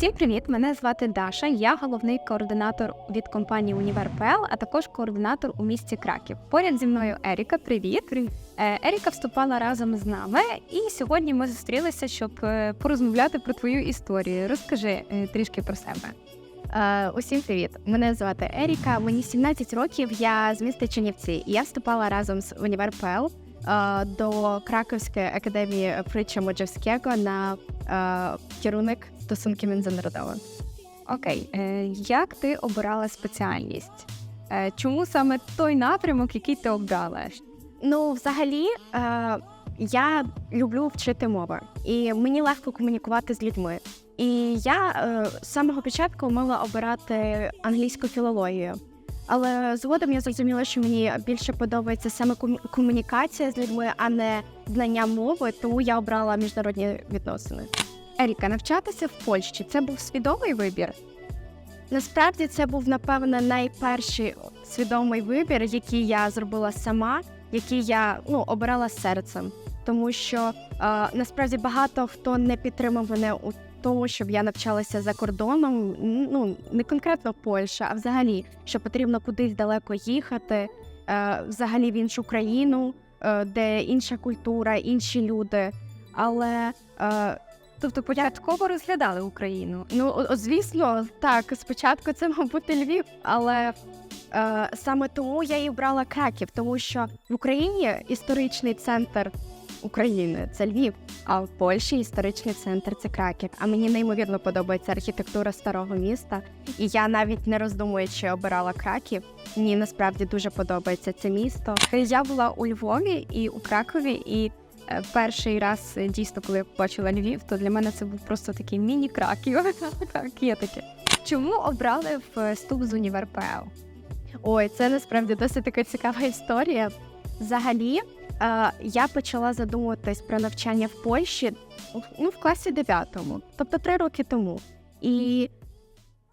Всім привіт! Мене звати Даша. Я головний координатор від компанії Універ.пл, а також координатор у місті Краків. Поряд зі мною Еріка. Привіт! Привіт. Еріка вступала разом з нами, і сьогодні ми зустрілися, щоб е, порозмовляти про твою історію. Розкажи е, трішки про себе. Е, усім привіт! Мене звати Еріка. Мені 17 років. Я з міста Чернівці. Я вступала разом з Універ ПЛ е, до Краковської академії Фрича Моджевського на е, керівник стосунки міжнародовими. Окей, е, як ти обирала спеціальність? Е, Чому саме той напрямок, який ти обрала? Ну, взагалі, е, я люблю вчити мови, і мені легко комунікувати з людьми. І я з самого початку мала обирати англійську філологію. Але згодом я зрозуміла, що мені більше подобається саме кому- комунікація з людьми, а не знання мови, тому я обрала міжнародні відносини. Еріка, навчатися в Польщі це був свідомий вибір. Насправді це був напевно найперший свідомий вибір, який я зробила сама, який я ну обирала серцем, тому що е, насправді багато хто не підтримав мене у тому, щоб я навчалася за кордоном. Ну не конкретно Польща, а взагалі, що потрібно кудись далеко їхати, е, взагалі в іншу країну, е, де інша культура, інші люди. Але е, Тобто початково розглядали Україну. Ну, звісно, так. Спочатку це мав бути Львів, але е, саме тому я і брала Краків, тому що в Україні історичний центр України це Львів, а в Польщі історичний центр це Краків. А мені неймовірно подобається архітектура старого міста. І я навіть не роздумуючи обирала Краків. Мені насправді дуже подобається це місто. Я була у Львові і у Кракові, і перший раз е, дійсно, коли я побачила Львів, то для мене це був просто такий міні-краків. Так, є таке. Чому обрали вступ з універ ПЛ? Ой, це насправді досить така цікава історія. Взагалі, е, я почала задумуватись про навчання в Польщі ну, в класі 9, тобто три роки тому. І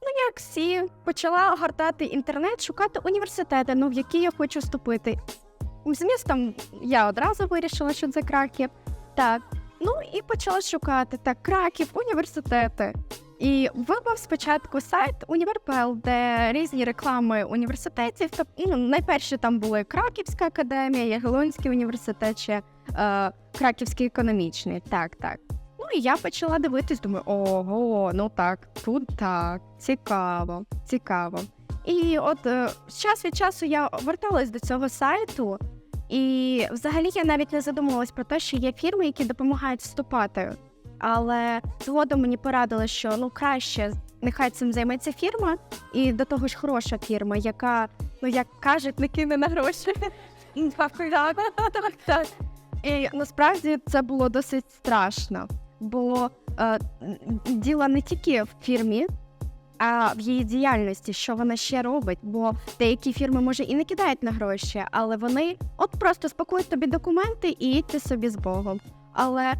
ну, як всі, почала гортати інтернет, шукати університети, ну, в які я хочу вступити. З містом я одразу вирішила, що це Краків. Так. Ну і почала шукати так, Краків, університети. І вибрав спочатку сайт Універ.пл, де різні реклами університетів. Тоб- ну, найперші там були Краківська академія, Ягелонський університет, ще е, Краківський економічний. Так, так. Ну і я почала дивитись, думаю, ого, ну так, тут так, цікаво, цікаво. І от е, час від часу я верталась до цього сайту, і взагалі я навіть не задумувалась про те, що є фірми, які допомагають вступати. Але згодом мені порадили, що ну краще нехай цим займеться фірма, і до того ж хороша фірма, яка, ну як кажуть, не кине на гроші. І насправді це було досить страшно, бо е, діло не тільки в фірмі, а в її діяльності, що вона ще робить. Бо деякі фірми, може, і не кидають на гроші, але вони от просто спакують тобі документи і їдьте собі з Богом. Але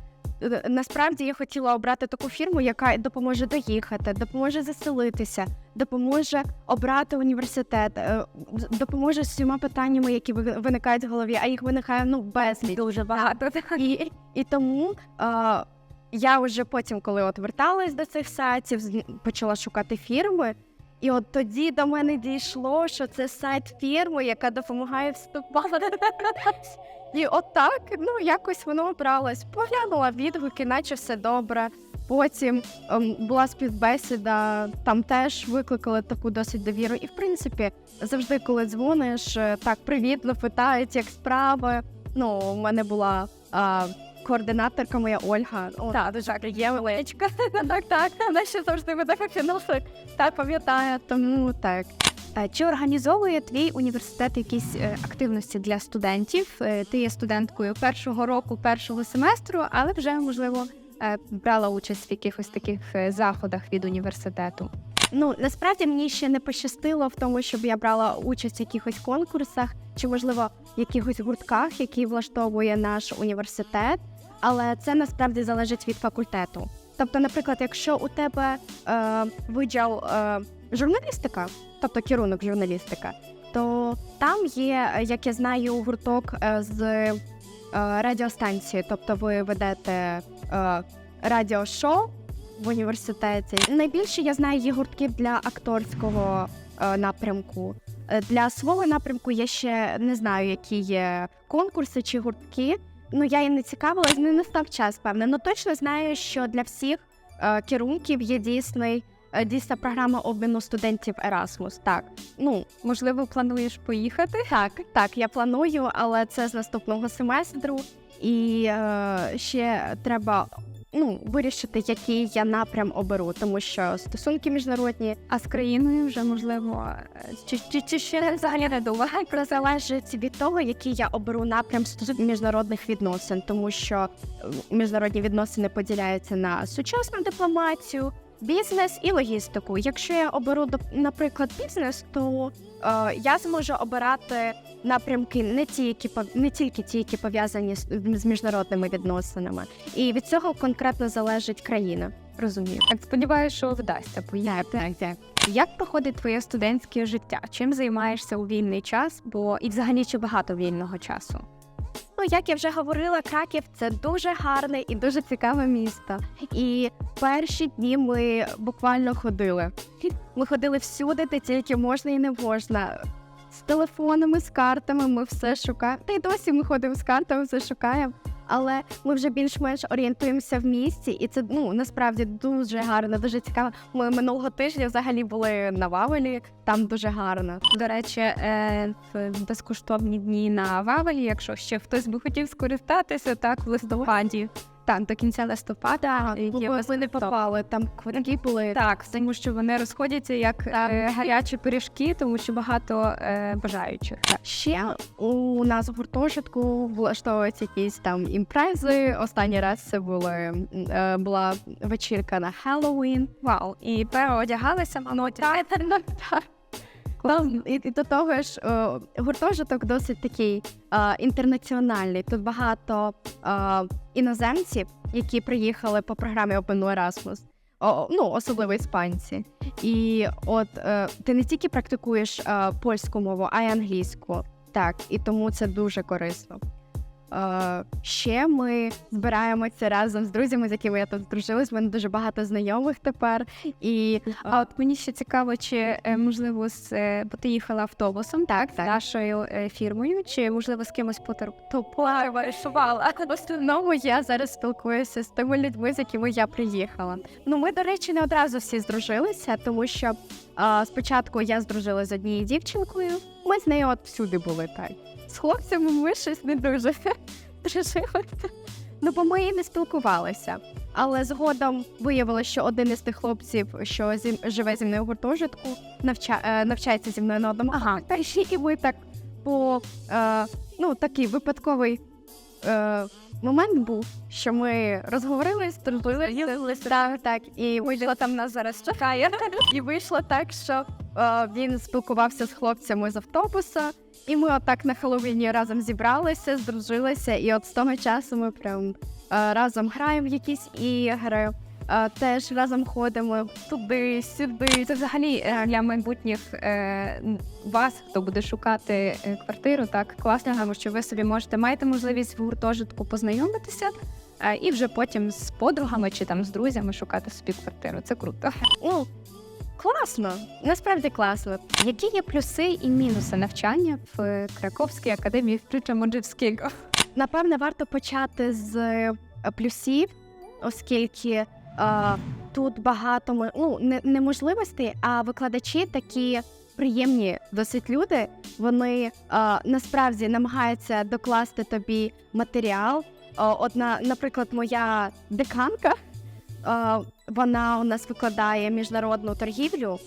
е, насправді я хотіла обрати таку фірму, яка допоможе доїхати, допоможе заселитися, допоможе обрати університет, е, допоможе з всіма питаннями, які виникають в голові, а їх виникає ну безліч. Дуже багато. І, і тому е, я вже потім, коли от верталась до цих сайтів, почала шукати фірми. І от тоді до мене дійшло, що це сайт фірми, яка допомагає вступати. І от так, ну якось воно обралось. Поглянула відгуки, наче все добре. Потім ем, була співбесіда, там теж викликали таку досить довіру. І в принципі, завжди, коли дзвониш, е, так привітно питають, як справи. Ну, у мене була а, координаторка моя Ольга. О, Так, дуже приємно. так, так, вона ще завжди мене фінансує. Так пам'ятає, тому так. Е, Чи організовує твій університет якісь е, активності для студентів? Е, Ти є студенткою першого року, першого семестру, але вже можливо брала участь в якихось таких заходах від університету. Ну насправді мені ще не пощастило в тому, щоб я брала участь в якихось конкурсах чи, можливо, якихось гуртках, які влаштовує наш університет. Але це насправді залежить від факультету. Тобто, наприклад, якщо у тебе е, виділ е, журналістика, тобто керунок журналістика, то там є, е, як я знаю, гурток е, з е, радіостанції. Тобто ви ведете е, радіошоу, в університеті. Найбільше я знаю є гуртків для акторського е, напрямку. Е, Для свого напрямку я ще не знаю, які є конкурси чи гуртки. Ну я і не цікавилась, не настав час, певне. Ну точно знаю, що для всіх е, керунків є дійсний е, дійсна програма обміну студентів Erasmus. Так, ну Можливо, плануєш поїхати? так, так, я планую, але це з наступного семестру. І е, ще треба ну, вирішити, який я напрям оберу, тому що стосунки міжнародні А з країною вже можливо е, чи, чи, чи ще взагалі не думаю. про залежить від того, який я оберу напрям міжнародних відносин, тому що е, міжнародні відносини поділяються на сучасну дипломатію, бізнес і логістику. Якщо я оберу, наприклад, бізнес, то е, я зможу обирати напрямки не ті, які не тільки ті, які пов'язані з, з міжнародними відносинами, і від цього конкретно залежить країна. Розумію. Так сподіваюся, що вдасться поїхати. Так, так. Як проходить твоє студентське життя? Чим займаєшся у вільний час? Бо і взагалі чи багато вільного часу? Ну, як я вже говорила, Краків це дуже гарне і дуже цікаве місто. І перші дні ми буквально ходили. Ми ходили всюди, де тільки можна і не можна. З телефонами, з картами ми все шукаємо. Та й досі ми ходимо з картами, все шукаємо. Але ми вже більш-менш орієнтуємося в місті, і це ну насправді дуже гарно, дуже цікаво. Ми минулого тижня взагалі були на Вавелі, там дуже гарно. До речі, е, в безкоштовні дні на Вавелі, якщо ще хтось би хотів скористатися, так в листопаді. Так, до кінця листопада є Ми, ми не попали, там квитки були. Так, тому що вони розходяться як е, гарячі пиріжки, тому що багато е, бажаючих. Так. Ще у нас в гуртожитку влаштовуються якісь там імпрези. Останній раз це були, е, була вечірка на Хеллоуін. Вау, і переодягалися ну, так, Класно. І, і до того ж, о, гуртожиток досить такий о, інтернаціональний. Тут багато о, іноземців, які приїхали по програмі Open Erasmus. О, ну, особливо іспанці. І от о, ти не тільки практикуєш о, польську мову, а й англійську. Так, і тому це дуже корисно. Е, ще ми збираємося разом з друзями, з якими я тут здружилась. У мене дуже багато знайомих тепер. І А от мені ще цікаво, чи е, можливо з е, бо ти їхала автобусом, так, з нашою фірмою, чи можливо з кимось потер... то. В основному я зараз спілкуюся з тими людьми, з якими я приїхала. Ну, ми, до речі, не одразу всі здружилися, тому що а, спочатку я здружилася з однією дівчинкою. Ми з нею от всюди були так. З хлопцями ми щось не дуже дружилися. Ну, бо ми і не спілкувалися. Але згодом виявилося, що один із тих хлопців, що зі, живе зі мною в гуртожитку, навча, е, навчається зі мною на одному Ага. ще і ми так по е, ну, такий випадковий е, момент був, що ми розговорились, здружилися. Так, так, і вийшло там нас зараз чекає. І вийшло так, що е, він спілкувався з хлопцями з автобуса, і ми отак на Хеллоуіні разом зібралися, здружилися, і от з того часу ми прям е, разом граємо в якісь ігри. Е, Теж разом ходимо туди, сюди. Це взагалі е, для майбутніх е, вас, хто буде шукати е, квартиру, так класно, тому що ви собі можете маєте можливість в гуртожитку познайомитися. е, І вже потім з подругами чи там з друзями шукати собі квартиру. Це круто. Ну, класно, насправді класно. Які є плюси і мінуси навчання в е, Краковській академії Фрича-Моджевського? Напевне, варто почати з е, плюсів, оскільки тут багато ну, не, не можливостей, а викладачі такі приємні досить люди. Вони е, насправді намагаються докласти тобі матеріал. Е, Одна, наприклад, моя деканка, е, вона у нас викладає міжнародну торгівлю.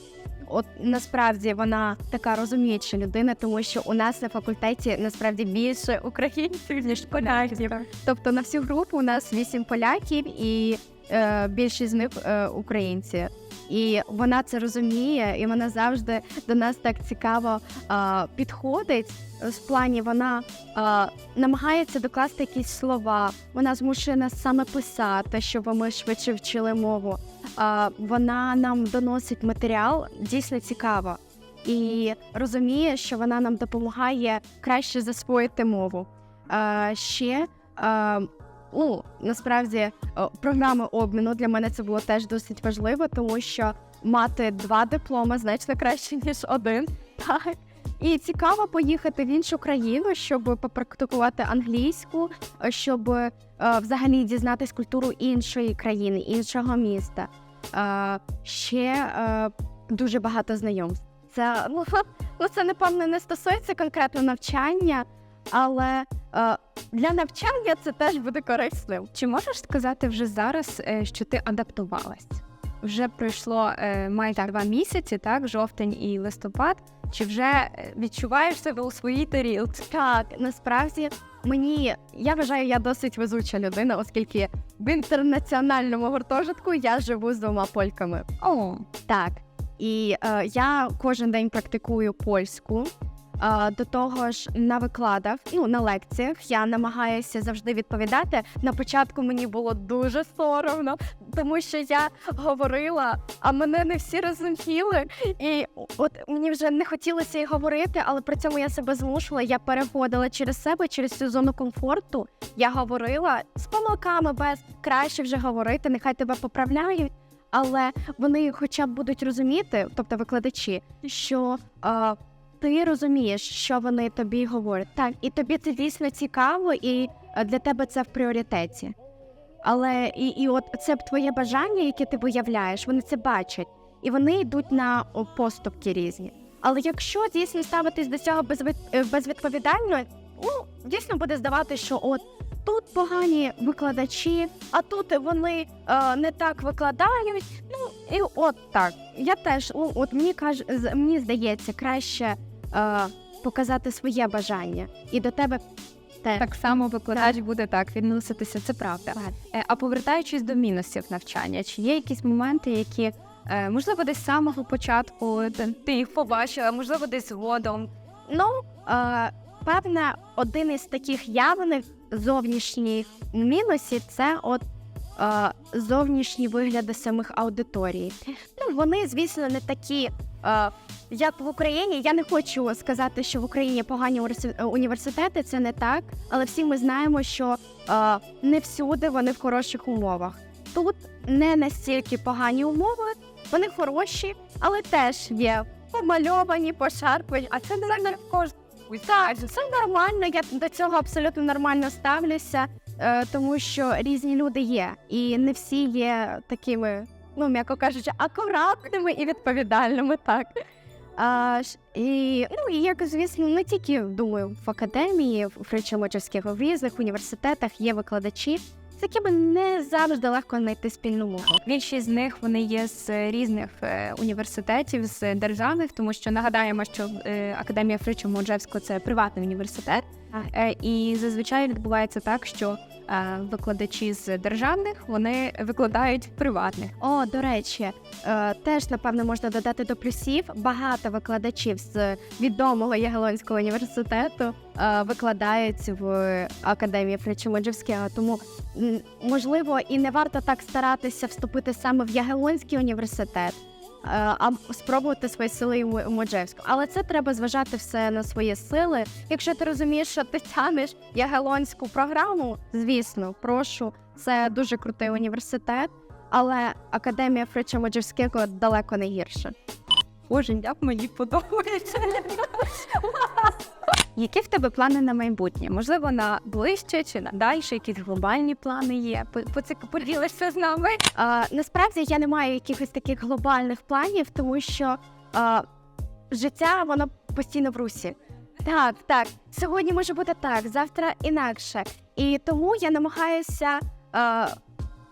От насправді вона така розуміюча людина, тому що у нас на факультеті насправді більше українців ніж поляків. Тобто на всю групу у нас вісім поляків, і е, більшість з них е, українці. І вона це розуміє, і вона завжди до нас так цікаво е, підходить. В плані вона е, намагається докласти якісь слова. Вона змушує нас саме писати, щоб ми швидше вчили мову. Е, вона нам доносить матеріал дійсно цікаво і розуміє, що вона нам допомагає краще засвоїти мову. Е, ще е, ну насправді програми обміну для мене це було теж досить важливо, тому що мати два дипломи значно краще ніж один. Так. І цікаво поїхати в іншу країну, щоб попрактикувати англійську, е, щоб е, взагалі дізнатись культуру іншої країни, іншого міста. Е, ще е, дуже багато знайомств. Це ну, ну це напевно не стосується конкретно навчання, але е, для навчання це теж буде корисним. Чи можеш сказати вже зараз, е, що ти адаптувалась? Вже пройшло е, майже два місяці, так, жовтень і листопад. Чи вже відчуваєш себе у своїй тарілці? Так, насправді мені я вважаю, я досить везуча людина, оскільки в інтернаціональному гуртожитку я живу з двома польками. О, Так. І е, я кожен день практикую польську. До того ж, на викладах, ну на лекціях я намагаюся завжди відповідати. На початку мені було дуже соромно, тому що я говорила, а мене не всі розуміли. І от мені вже не хотілося і говорити, але при цьому я себе змушувала. Я переходила через себе, через цю зону комфорту. Я говорила з помилками, без краще вже говорити, нехай тебе поправляють. Але вони хоча б будуть розуміти, тобто викладачі, що е, ти розумієш, що вони тобі говорять. Так, і тобі це дійсно цікаво, і е, для тебе це в пріоритеті. Але і, і от це б твоє бажання, яке ти виявляєш, вони це бачать, і вони йдуть на поступки різні. Але якщо дійсно ставитись до цього е, безвідповідально, ну дійсно буде здавати, що от тут погані викладачі, а тут вони е, не так викладають. Ну і от так. Я теж ну, от мені каже, мені здається, краще е, показати своє бажання і до тебе те. так само викладач буде так відноситися, це правда. Так. Е, А повертаючись до мінусів навчання, чи є якісь моменти, які е, можливо десь з самого початку ти- їх побачила, можливо, десь згодом. Ну, е, певне, один із таких явних зовнішніх мінусів це от зовнішні вигляди самих аудиторій. Ну, вони, звісно, не такі. Е, як в Україні, я не хочу сказати, що в Україні погані університети, це не так, але всі ми знаємо, що е, не всюди вони в хороших умовах. Тут не настільки погані умови, вони хороші, але теж є помальовані, пошарпані, а це не кожному. Так, це нормально. Я до цього абсолютно нормально ставлюся, е, тому що різні люди є, і не всі є такими, ну м'яко кажучи, акуратними і відповідальними. Так. А, і, ну, і як звісно, не тільки думаю, в академії, в Фричемочівських, в різних університетах є викладачі, з якими не завжди легко знайти спільну мову. Більшість з них вони є з різних е, університетів, з державних, тому що нагадаємо, що е, академія Фрича Моджевського це приватний університет, і зазвичай відбувається так, що е, викладачі з державних вони викладають в приватних. О, до речі, е, теж напевно можна додати до плюсів. Багато викладачів з відомого Ягелонського університету е, викладають в академії Фричемоджевського. Тому можливо і не варто так старатися вступити саме в Ягелонський університет. Е, А спробувати свої сили у Моджевську. Але це треба зважати все на свої сили. Якщо ти розумієш, що ти тянеш ягелонську програму, звісно, прошу, це дуже крутий університет. Але академія Фрича Моджевського далеко не гірша. Боже, як мені подобається. Які в тебе плани на майбутнє? Можливо, на ближче чи на далі, якісь глобальні плани є. По- Поділишся з нами. А, насправді я не маю якихось таких глобальних планів, тому що а, життя воно постійно в русі. Так, так. Сьогодні може бути так, завтра інакше. І тому я намагаюся а,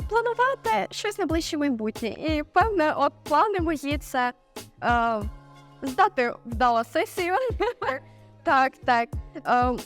планувати щось на ближче майбутнє. І певне, от плани мої це а, здати вдало сесію. так, так. А,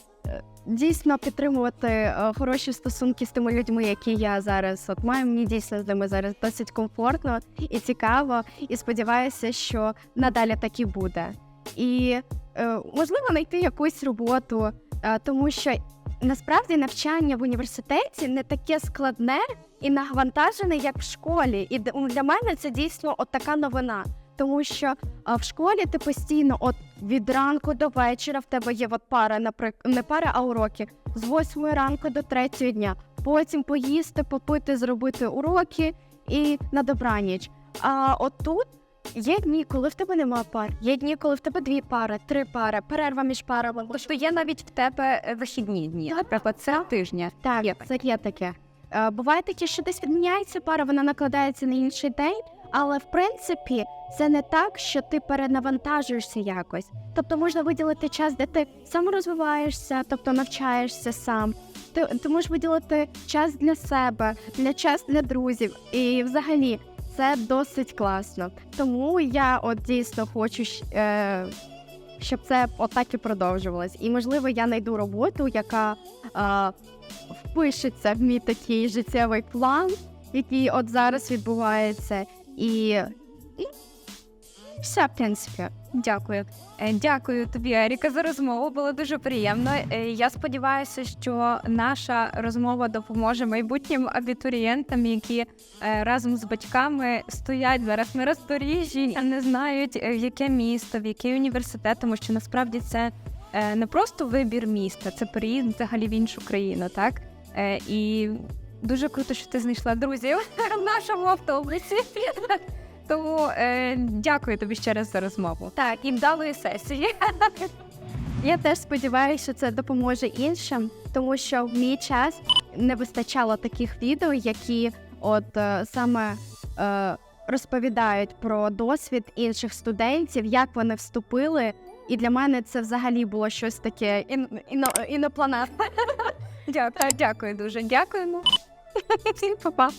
Дійсно підтримувати е, хороші стосунки з тими людьми, які я зараз от маю. Мені дійсно з ними зараз досить комфортно і цікаво. І сподіваюся, що надалі так і буде. І е, можливо знайти якусь роботу, е, тому що насправді навчання в університеті не таке складне і навантажене, як в школі. І для мене це дійсно от така новина. Тому що в школі ти постійно, от від ранку до вечора в тебе є от пара, наприклад, не пара, а уроки з 8 ранку до 3 дня. потім поїсти, попити, зробити уроки і на добраніч. А отут є дні, коли в тебе нема пар, є дні, коли в тебе дві пари, три пари, перерва між парами. Тобто є навіть в тебе е, вихідні дні, наприклад, це тижня. Так, Є це є таке. Е, буває таке, що десь відміняється пара, вона накладається на інший день, але в принципі це не так, що ти перенавантажуєшся якось. Тобто можна виділити час, де ти саморозвиваєшся, тобто навчаєшся сам. Ти, ти можеш виділити час для себе, для час для друзів. І взагалі це досить класно. Тому я от дійсно хочу. Е, щоб це отак і продовжувалось. І можливо, я знайду роботу, яка е, впишеться в мій такий життєвий план, який от зараз відбувається, і, і все, в принципі. Дякую. Е, Дякую тобі, Еріка, за розмову. Було дуже приємно. Е, Я сподіваюся, що наша розмова допоможе майбутнім абітурієнтам, які е, разом з батьками стоять зараз на роздоріжжі, а не знають, в яке місто, в який університет, тому що насправді це не просто вибір міста, це переїзд взагалі в іншу країну, так? І дуже круто, що ти знайшла друзів в нашому автобусі. Тому е, дякую тобі ще раз за розмову. Так, і вдалої сесії. Я теж сподіваюся, що це допоможе іншим, тому що в мій час не вистачало таких відео, які от е, саме е, розповідають про досвід інших студентів, як вони вступили. І для мене це взагалі було щось таке ін, іно, інопланетне. Дякую, дякую дуже. Дякуємо. Па-па.